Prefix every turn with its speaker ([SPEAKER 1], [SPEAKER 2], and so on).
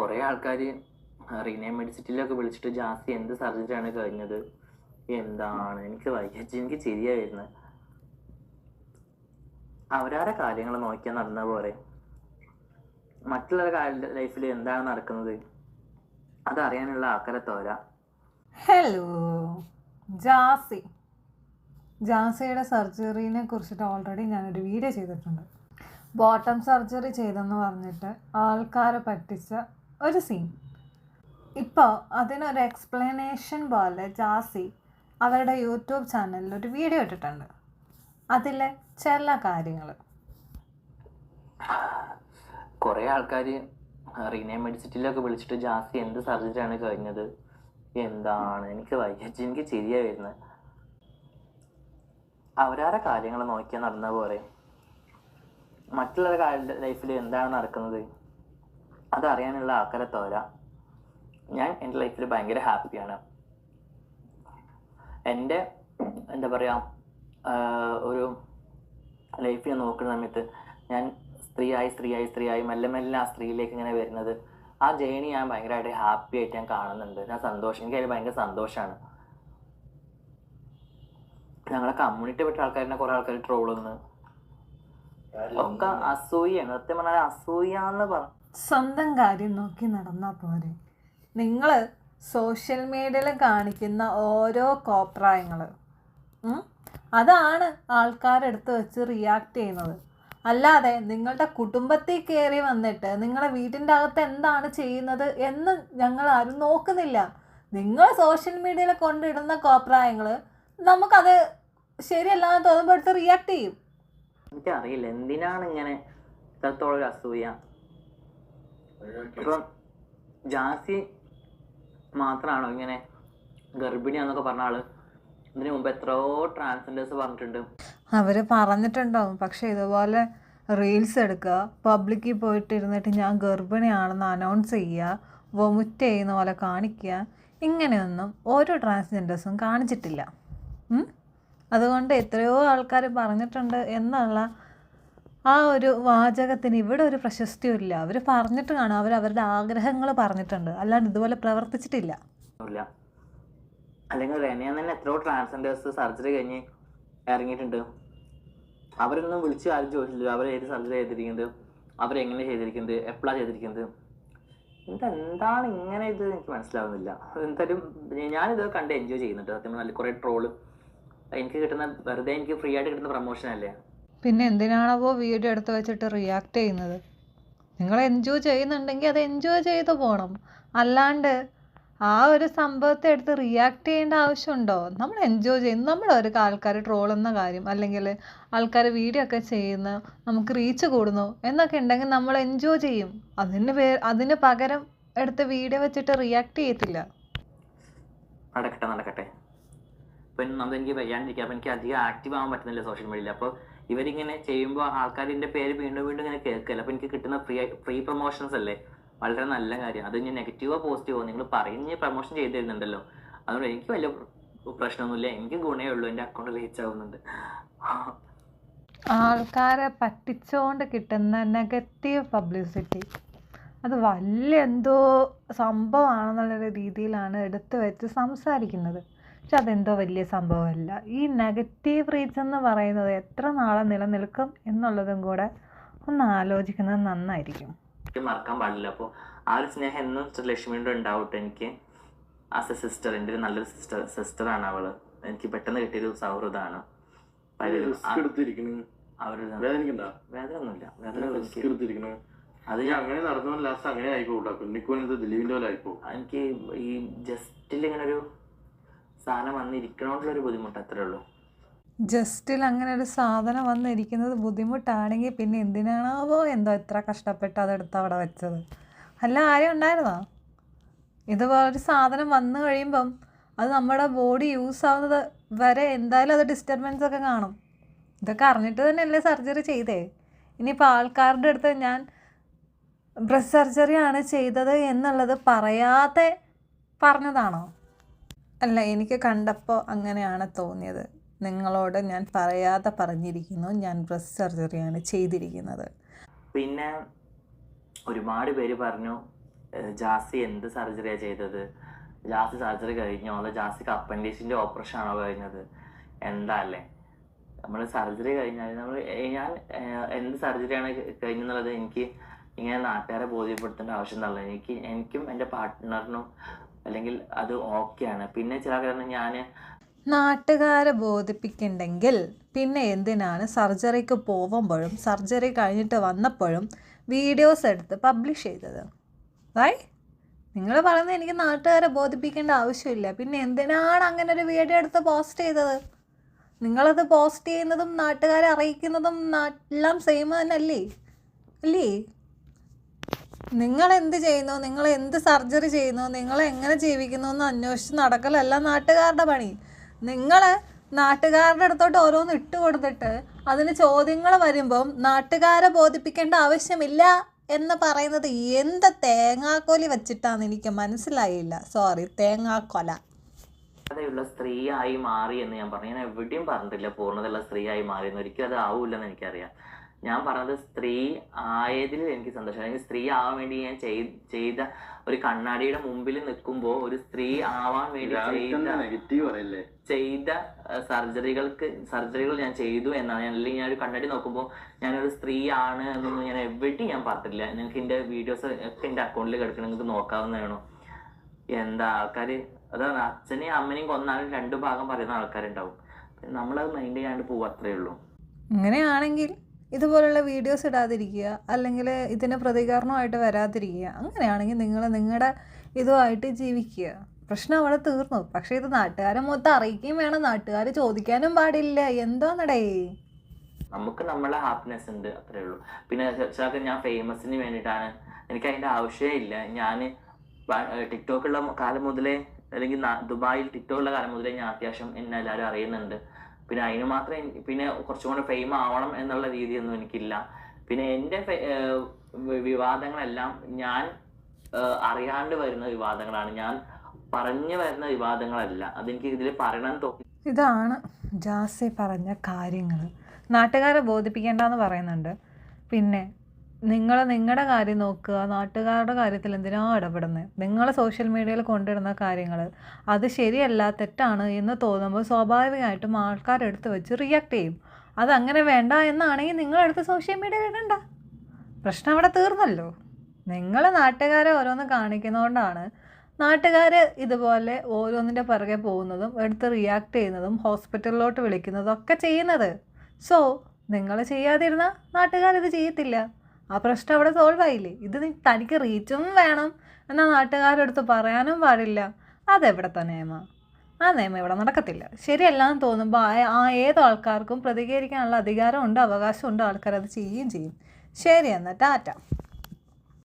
[SPEAKER 1] കുറേ ആൾക്കാർ റീനേം മെഡിസിറ്റിയിലൊക്കെ വിളിച്ചിട്ട് ജാസ്തി എന്ത് സർജറിയാണ് കഴിഞ്ഞത്? എന്താണ്? എനിക്ക് വൈകിച്ച് എനിക്ക് ചിരിയാ വരുന്നത് അവരാരെ കാര്യങ്ങൾ നോക്കിയാൽ നടന്ന പോലെ മറ്റുള്ളവരുടെ ലൈഫിൽ എന്താണ് നടക്കുന്നത്? അതറിയാനുള്ള ആൾക്കാരെ തോര.
[SPEAKER 2] ഹലോ ജാസി. ജാസിയുടെ സർജറിനെ കുറിച്ചിട്ട് ഓൾറെഡി ഞാനൊരു വീഡിയോ ചെയ്തിട്ടുണ്ട്. ബോട്ടം സർജറി ചെയ്തെന്ന് പറഞ്ഞിട്ട് ആൾക്കാരെ പറ്റിച്ച ഒരു സീൻ ഇപ്പോൾ അതിനൊരു എക്സ്പ്ലനേഷൻ പോലെ ജാസി അവരുടെ യൂട്യൂബ് ചാനലിൽ ഒരു വീഡിയോ ഇട്ടിട്ടുണ്ട്. അതിലെ ചില കാര്യങ്ങൾ
[SPEAKER 1] കുറേ ആൾക്കാർ റീനെ മെഡിസിറ്റിയിലൊക്കെ വിളിച്ചിട്ട് ജാസി എന്ത് സർജറിയാണ് കഴിഞ്ഞത്? എന്താണ്? എനിക്ക് വൈകിച്ച് എനിക്ക് ശരിയായി വരുന്നത് അവരാരെ കാര്യങ്ങൾ നോക്കിയാൽ നടന്ന പോലെ. മറ്റുള്ളവരുടെ ലൈഫിൽ എന്താണ് നടക്കുന്നത്? അതറിയാനുള്ള ആൾക്കാരെ തോര. ഞാൻ എന്റെ ലൈഫിൽ ഭയങ്കര ഹാപ്പിയാണ് എന്റെ എന്താ പറയാ ഒരു ലൈഫ് ഞാൻ നോക്കുന്ന സമയത്ത് ഞാൻ സ്ത്രീയായി സ്ത്രീയായി സ്ത്രീയായി മെല്ലെ മെല്ലെ ആ സ്ത്രീയിലേക്ക് ഇങ്ങനെ വരുന്നത്. ആ ജേണി ഞാൻ ഭയങ്കരമായിട്ട് ഹാപ്പി ആയിട്ട് ഞാൻ കാണുന്നുണ്ട്. ഞാൻ സന്തോഷം എനിക്ക് അതിൽ ഭയങ്കര സന്തോഷമാണ് ഞങ്ങളെ കമ്മ്യൂണിറ്റി പെട്ട ആൾക്കാരിനെ കുറെ ആൾക്കാർ ട്രോളുന്നു ഒക്കെ അസൂയാണ് സത്യം പറഞ്ഞാൽ അസൂയാന്ന് പറ
[SPEAKER 2] സ്വന്തം കാര്യം നോക്കി നടന്നാൽ പോരെ. നിങ്ങൾ സോഷ്യൽ മീഡിയയിൽ കാണിക്കുന്ന ഓരോ കോപ്രായങ്ങൾ അതാണ് ആൾക്കാരെടുത്ത് വെച്ച് റിയാക്ട് ചെയ്യുന്നത്. അല്ലാതെ നിങ്ങളുടെ കുടുംബത്തിൽ കയറി വന്നിട്ട് നിങ്ങളുടെ വീട്ടിന്റെ അകത്ത് എന്താണ് ചെയ്യുന്നത് എന്ന് ഞങ്ങൾ ആരും നോക്കുന്നില്ല. നിങ്ങൾ സോഷ്യൽ മീഡിയയിൽ കൊണ്ടിടുന്ന കോപ്രായങ്ങൾ നമുക്കത് ശരിയല്ലാന്ന് തോന്നുമ്പോൾ എടുത്ത് റിയാക്ട് ചെയ്യും.
[SPEAKER 1] എനിക്കറിയില്ല. എന്തിനാണ് ഇങ്ങനെ ഇത്രത്തോളം അസൂയ? ഇപ്പം ജാസി മാത്രമാണോ ഇങ്ങനെ ഗർഭിണിയാന്നൊക്കെ പറഞ്ഞ ആൾ? ഇതിനു മുമ്പ് എത്രയോ ട്രാൻസ്ജെൻഡേഴ്സ് പറഞ്ഞിട്ടുണ്ട്.
[SPEAKER 2] അവർ പറഞ്ഞിട്ടുണ്ടാവും പക്ഷെ ഇതുപോലെ റീൽസ് എടുക്കുക പബ്ലിക്കിൽ പോയിട്ട് ഇരുന്നിട്ട് ഞാൻ ഗർഭിണിയാണെന്ന് അനൗൺസ് ചെയ്യുക വൊമിറ്റ് ചെയ്യുന്ന പോലെ കാണിക്കുക ഇങ്ങനെയൊന്നും ഓരോ ട്രാൻസ്ജെൻഡേഴ്സും കാണിച്ചിട്ടില്ല. അതുകൊണ്ട് എത്രയോ ആൾക്കാർ പറഞ്ഞിട്ടുണ്ട് എന്നുള്ള ആ ഒരു വാചകത്തിന് ഇവിടെ ഒരു പ്രശസ്തിയുമില്ല അവർ പറഞ്ഞിട്ട് കാണും അവർ അവരുടെ ആഗ്രഹങ്ങൾ പറഞ്ഞിട്ടുണ്ട്. അല്ലാണ്ട് ഇതുപോലെ പ്രവർത്തിച്ചിട്ടില്ല.
[SPEAKER 1] അല്ലെങ്കിൽ റെനയെ തന്നെ എത്രയോ ട്രാൻസ്ജെൻഡേഴ്സ് സർജറി കഴിഞ്ഞ് ഇറങ്ങിയിട്ടുണ്ട്. അവരൊന്നും വിളിച്ച് ആരും ചോദിച്ചില്ല. അവർ ഏത് സർജറി ചെയ്തിരിക്കുന്നത്? അവരെങ്ങനെ ചെയ്തിരിക്കുന്നത്? എപ്പോഴാണ് ചെയ്തിരിക്കുന്നത്? ഇതെന്താണ് ഇങ്ങനെ ഇത്? എനിക്ക് മനസ്സിലാവുന്നില്ല. എന്തായാലും ഞാനിത് കണ്ട് എൻജോയ് ചെയ്യുന്നുണ്ട്. സത്യം നല്ല കുറേ ട്രോൾ എനിക്ക് കിട്ടുന്ന വെറുതെ എനിക്ക് ഫ്രീ ആയിട്ട് കിട്ടുന്ന പ്രൊമോഷൻ അല്ലേ?
[SPEAKER 2] പിന്നെ എന്തിനാണവോ വീഡിയോ എടുത്ത് വെച്ചിട്ട് റിയാക്ട് ചെയ്യുന്നത്? നിങ്ങൾ എൻജോയ് ചെയ്യുന്നുണ്ടെങ്കിൽ അത് എൻജോയ് ചെയ്ത് പോകണം അല്ലാണ്ട് ആ ഒരു സംഭവത്തെ എടുത്ത് റിയാക്ട് ചെയ്യേണ്ട ആവശ്യമുണ്ടോ? നമ്മൾ എൻജോയ് ചെയ്യുന്നു. നമ്മളൊരു ആൾക്കാർ ട്രോളുന്ന കാര്യം അല്ലെങ്കിൽ ആൾക്കാർ വീഡിയോ ഒക്കെ ചെയ്യുന്ന നമുക്ക് റീച്ച് കൂടുന്നു എന്നൊക്കെ ഉണ്ടെങ്കിൽ നമ്മൾ എൻജോയ് ചെയ്യും. അതിന് പേ അതിന് പകരം എടുത്ത് വീഡിയോ വെച്ചിട്ട് റിയാക്ട് ചെയ്യത്തില്ല.
[SPEAKER 1] നടക്കട്ടെ നടക്കട്ടെ. ഇപ്പം എനിക്ക് വയ്യാണ്ടിരിക്കുക അപ്പം എനിക്ക് അധികം ആക്റ്റീവ് ആവാൻ പറ്റുന്നില്ല സോഷ്യൽ മീഡിയയിൽ അപ്പോൾ ഇവരിങ്ങനെ ചെയ്യുമ്പോൾ ആൾക്കാരിന്റെ പേര് വീണ്ടും വീണ്ടും ഇങ്ങനെ കേൾക്കില്ല? അപ്പൊ എനിക്ക് കിട്ടുന്ന ഫ്രീ ഫ്രീ പ്രൊമോഷൻസ് അല്ലേ? വളരെ നല്ല കാര്യം. അത് ഞാൻ നെഗറ്റീവോ പോസിറ്റീവോ നിങ്ങൾ പറയുന്ന പ്രൊമോഷൻ ചെയ്ത് തരുന്നുണ്ടല്ലോ അതുകൊണ്ട് എനിക്ക് വലിയ പ്ര- പ്രശ്നമൊന്നുമില്ല. എനിക്ക് ഗുണേ ഉള്ളൂ. എന്റെ അക്കൗണ്ട് റീച്ച് ആവുന്നുണ്ട്.
[SPEAKER 2] ആൾക്കാരെ പറ്റിച്ചുകൊണ്ട് കിട്ടുന്ന നെഗറ്റീവ് പബ്ലിസിറ്റി അത് വലിയ എന്തോ സംഭവമാണെന്നുള്ള രീതിയിലാണ് എടുത്തു വെച്ച് സംസാരിക്കുന്നത്. പക്ഷെ അതെന്തോ വലിയ സംഭവമല്ല. ഈ നെഗറ്റീവ് റീച്ച് എന്ന് പറയുന്നത് എത്ര നാളെ നിലനിൽക്കും എന്നുള്ളതും കൂടെ ഒന്ന് ആലോചിക്കുന്നത് നന്നായിരിക്കും.
[SPEAKER 1] എനിക്ക് മറക്കാൻ പാടില്ല. അപ്പോൾ ആ ഒരു സ്നേഹം എന്നും ലക്ഷ്മിയുടെ ഉണ്ടാവട്ടെ. എനിക്ക് ആസ് എ സിസ്റ്റർ എന്റെ ഒരു നല്ലൊരു സിസ്റ്റർ സിസ്റ്ററാണ് അവൾ. എനിക്ക് പെട്ടെന്ന് കിട്ടിയൊരു സൗഹൃദമാണ്. പലരും
[SPEAKER 3] റിസ്ക് എടുത്തിരിക്കണ്.
[SPEAKER 1] അവരുടെ
[SPEAKER 3] വേദനിക്കണ്ട.
[SPEAKER 1] വേദന ഒന്നുമില്ല വേദന
[SPEAKER 3] റിസ്ക്
[SPEAKER 1] എനിക്ക്
[SPEAKER 3] എടുത്തിരിക്കണ്.
[SPEAKER 1] അത്
[SPEAKER 3] അങ്ങനെ നടന്നു ലാസ്റ്റ് അങ്ങനെ ആയിപ്പോട്ടാ ദിലീപിന്റെ പോലെ ആയിപ്പോ
[SPEAKER 1] എനിക്ക് ഈ ജസ്റ്റിൽ ഇങ്ങനെ ഒരു സാധനം വന്നിരിക്കണമെന്നുള്ള ഒരു ബുദ്ധിമുട്ട് അത്രേ ഉള്ളൂ.
[SPEAKER 2] ജസ്റ്റിൽ അങ്ങനെ ഒരു സാധനം വന്നിരിക്കുന്നത് ബുദ്ധിമുട്ടാണെങ്കിൽ പിന്നെ എന്തിനാണാവോ എന്തോ എത്ര കഷ്ടപ്പെട്ട് അതെടുത്ത് അവിടെ വെച്ചത്. അല്ല ആരും ഉണ്ടായിരുന്നോ? ഇതുപോലൊരു സാധനം വന്നു കഴിയുമ്പം അത് നമ്മുടെ ബോഡി യൂസ് ആവുന്നത് വരെ എന്തായാലും അത് ഡിസ്റ്റർബൻസ് ഒക്കെ കാണും. ഇതൊക്കെ അറിഞ്ഞിട്ട് തന്നെയല്ലേ സർജറി ചെയ്തേ. ഇനിയിപ്പോൾ ആൾക്കാരുടെ അടുത്ത് ഞാൻ ബ്രസ്റ്റ് സർജറിയാണ് ചെയ്തത് എന്നുള്ളത് പറയാതെ പറഞ്ഞതാണോ? അല്ല എനിക്ക് കണ്ടപ്പോൾ അങ്ങനെയാണ് തോന്നിയത്. നിങ്ങളോട് ഞാൻ പറയാതെ പറഞ്ഞിരിക്കുന്നു. ഞാൻ ബ്രസ്റ്റ് സർജറിയാണ് ചെയ്തിരിക്കുന്നത്.
[SPEAKER 1] പിന്നെ ഒരുപാട് പേര് പറഞ്ഞു ജാസി എന്ത് സർജറിയാണ് ചെയ്തത്? ജാസി സർജറി കഴിഞ്ഞോ? അതോ ജാസിക്ക് അപ്പൻഡിക്സിന്റെ ഓപ്പറേഷൻ ആണോ കഴിഞ്ഞത്? എന്താ അല്ലേ? നമ്മൾ സർജറി കഴിഞ്ഞാൽ നമ്മൾ ഞാൻ എന്ത് സർജറിയാണ് കഴിഞ്ഞെന്നുള്ളത് എനിക്ക് ഇങ്ങനെ നാട്ടുകാരെ ബോധ്യപ്പെടുത്തേണ്ട ആവശ്യം എന്നുള്ളത് എനിക്ക് എനിക്കും എന്റെ പാർട്ട്ണറിനും അല്ലെങ്കിൽ അത് ഓക്കെയാണ് പിന്നെ ചില കാരണം ഞാൻ
[SPEAKER 2] നാട്ടുകാരെ ബോധിപ്പിക്കണ്ടെങ്കിൽ പിന്നെ എന്തിനാണ് സർജറിക്ക് പോകുമ്പോഴും സർജറി കഴിഞ്ഞിട്ട് വന്നപ്പോഴും വീഡിയോസ് എടുത്ത് പബ്ലിഷ് ചെയ്തത്? വൈ നിങ്ങൾ പറയുന്നത് എനിക്ക് നാട്ടുകാരെ ബോധിപ്പിക്കേണ്ട ആവശ്യമില്ല. പിന്നെ എന്തിനാണ് അങ്ങനെ ഒരു വീഡിയോ എടുത്ത് പോസ്റ്റ് ചെയ്തത്? നിങ്ങളത് പോസ്റ്റ് ചെയ്യുന്നതും നാട്ടുകാരെ അറിയിക്കുന്നതും എല്ലാം സെയിം തന്നെയല്ലേ? അല്ലേ? നിങ്ങൾ എന്ത് ചെയ്യുന്നു? നിങ്ങൾ എന്ത് സർജറി ചെയ്യുന്നു? നിങ്ങൾ എങ്ങനെ ജീവിക്കുന്നു എന്ന് അന്വേഷിച്ച് നടക്കലല്ല നാട്ടുകാരുടെ പണി. നിങ്ങൾ നാട്ടുകാരുടെ അടുത്തോട്ട് ഓരോന്ന് ഇട്ട് കൊടുത്തിട്ട് അതിന് ചോദ്യങ്ങൾ വരുമ്പം നാട്ടുകാരെ ബോധിപ്പിക്കേണ്ട ആവശ്യമില്ല എന്ന് പറയുന്നത് എന്ത് തേങ്ങാക്കോലി വെച്ചിട്ടാന്ന് എനിക്ക് മനസ്സിലായില്ല. സോറി തേങ്ങാക്കൊല.
[SPEAKER 1] ഉള്ള സ്ത്രീയായി മാറി എന്ന് ഞാൻ പറഞ്ഞു. ഞാൻ എവിടെയും പറഞ്ഞിട്ടില്ല. പൂർണതയുള്ള സ്ത്രീയായി മാറി എന്ന്. ഒരിക്കലും അത് ആവൂല്ലെന്ന് എനിക്കറിയാം. ഞാൻ പറഞ്ഞത് സ്ത്രീ ആയതിൽ എനിക്ക് സന്തോഷം. അല്ലെങ്കിൽ സ്ത്രീ ആവാൻ വേണ്ടി ഞാൻ ചെയ്ത ഒരു കണ്ണാടിയുടെ മുമ്പിൽ നിൽക്കുമ്പോൾ ഒരു സ്ത്രീ ആവാൻ വേണ്ടി ചെയ്ത ചെയ്ത സർജറികൾക്ക് സർജറികൾ ഞാൻ ചെയ്തു എന്നാണ്. ഞാൻ അല്ലെങ്കിൽ ഞാൻ ഒരു കണ്ണാടി നോക്കുമ്പോൾ ഞാനൊരു സ്ത്രീ ആണ് എന്നൊന്നും ഞാൻ എവിടെയും ഞാൻ പറഞ്ഞിട്ടില്ല. നിങ്ങൾക്ക് എന്റെ വീഡിയോസ് ഒക്കെ എന്റെ അക്കൗണ്ടിൽ കിടക്കണം നിങ്ങൾക്ക് നോക്കാവുന്നതാണോ? എന്താ ആൾക്കാർ അതാണ് അച്ഛനെയും അമ്മനെയും കൊന്നാലും രണ്ടു ഭാഗം പറയുന്ന ആൾക്കാരുണ്ടാവും. നമ്മളത് മൈൻഡ് ചെയ്യാണ്ട് പോവും അത്രേ ഉള്ളൂ.
[SPEAKER 2] അങ്ങനെയാണെങ്കിൽ ഇതുപോലുള്ള വീഡിയോസ് ഇടാതിരിക്കുക അല്ലെങ്കിൽ ഇതിന് പ്രതികരണമായിട്ട് വരാതിരിക്കുക അങ്ങനെയാണെങ്കിൽ നിങ്ങൾ നിങ്ങളുടെ ഇതുമായിട്ട് ജീവിക്കുക. പ്രശ്നം അവിടെ തീർന്നു. പക്ഷേ ഇത് നാട്ടുകാരെ മൊത്തം അറിയിക്കുകയും വേണം. നാട്ടുകാർ ചോദിക്കാനും പാടില്ല. എന്താന്നടേ?
[SPEAKER 1] നമുക്ക് നമ്മളെ ഹാപ്പിനെസ് ഉണ്ട് അത്രേ ഉള്ളൂ. പിന്നെ ചിലപ്പോൾ ഞാൻ ഫേമസിന് വേണ്ടിയിട്ടാണ്. എനിക്ക് അതിന്റെ ആവശ്യമേ ഇല്ല. ഞാൻ ടിക്ടോക്കുള്ള കാലം മുതലേ അല്ലെങ്കിൽ ദുബായിൽ ടിക്ടോക്കുള്ള കാലം മുതലേ ഞാൻ അത്യാവശ്യം എന്നെ എല്ലാവരും അറിയുന്നുണ്ട്. പിന്നെ അതിന് മാത്രം പിന്നെ കുറച്ചും കൂടെ ഫെയിം ആവണം എന്നുള്ള രീതിയൊന്നും എനിക്കില്ല. പിന്നെ എന്റെ വിവാദങ്ങളെല്ലാം ഞാൻ അറിയാണ്ട് വരുന്ന വിവാദങ്ങളാണ്. ഞാൻ പറഞ്ഞു വരുന്ന വിവാദങ്ങളല്ല. അതെനിക്ക് ഇതിൽ പറയണം തോന്നി
[SPEAKER 2] ഇതാണ് ജാസി പറഞ്ഞ കാര്യങ്ങൾ നാട്ടുകാരെ ബോധിപ്പിക്കേണ്ടെന്ന് പറയുന്നുണ്ട്. പിന്നെ നിങ്ങൾ നിങ്ങളുടെ കാര്യം നോക്കുക നാട്ടുകാരുടെ കാര്യത്തിൽ എന്തിനാ ഇടപെടുന്നത് നിങ്ങൾ സോഷ്യൽ മീഡിയയിൽ കൊണ്ടിടുന്ന കാര്യങ്ങൾ അത് ശരിയല്ല തെറ്റാണ് എന്ന് തോന്നുമ്പോൾ സ്വാഭാവികമായിട്ടും ആൾക്കാരെടുത്ത് വെച്ച് റിയാക്ട് ചെയ്യും. അതങ്ങനെ വേണ്ട എന്നാണെങ്കിൽ നിങ്ങളെടുത്ത് സോഷ്യൽ മീഡിയ ഇടണ്ട. പ്രശ്നം അവിടെ തീർന്നല്ലോ. നിങ്ങൾ നാട്ടുകാരെ ഓരോന്ന് കാണിക്കുന്നതുകൊണ്ടാണ് നാട്ടുകാർ ഇതുപോലെ ഓരോന്നിന്റെ പുറകെ പോകുന്നതും എടുത്ത് റിയാക്ട് ചെയ്യുന്നതും ഹോസ്പിറ്റലിലോട്ട് വിളിക്കുന്നതും ഒക്കെ ചെയ്യുന്നത്. സോ നിങ്ങൾ ചെയ്യാതിരുന്ന നാട്ടുകാരിത് ചെയ്യത്തില്ല. ആ പ്രശ്നം അവിടെ സോൾവ് ആയില്ലേ? ഇത് തനിക്ക് റീച്ചും വേണം എന്നാൽ നാട്ടുകാരുടെ പറയാനും പാടില്ല. അതെവിടെ തന്നെ നിയമം? ആ നിയമം ഇവിടെ നടക്കത്തില്ല. ശരിയല്ലാന്ന് തോന്നുമ്പോൾ ആ ആ ഏത് ആൾക്കാർക്കും പ്രതികരിക്കാനുള്ള അധികാരമുണ്ട് അവകാശമുണ്ട് ആൾക്കാർ അത് ചെയ്യുകയും ചെയ്യും. ശരി എന്നാൽ ടാറ്റ.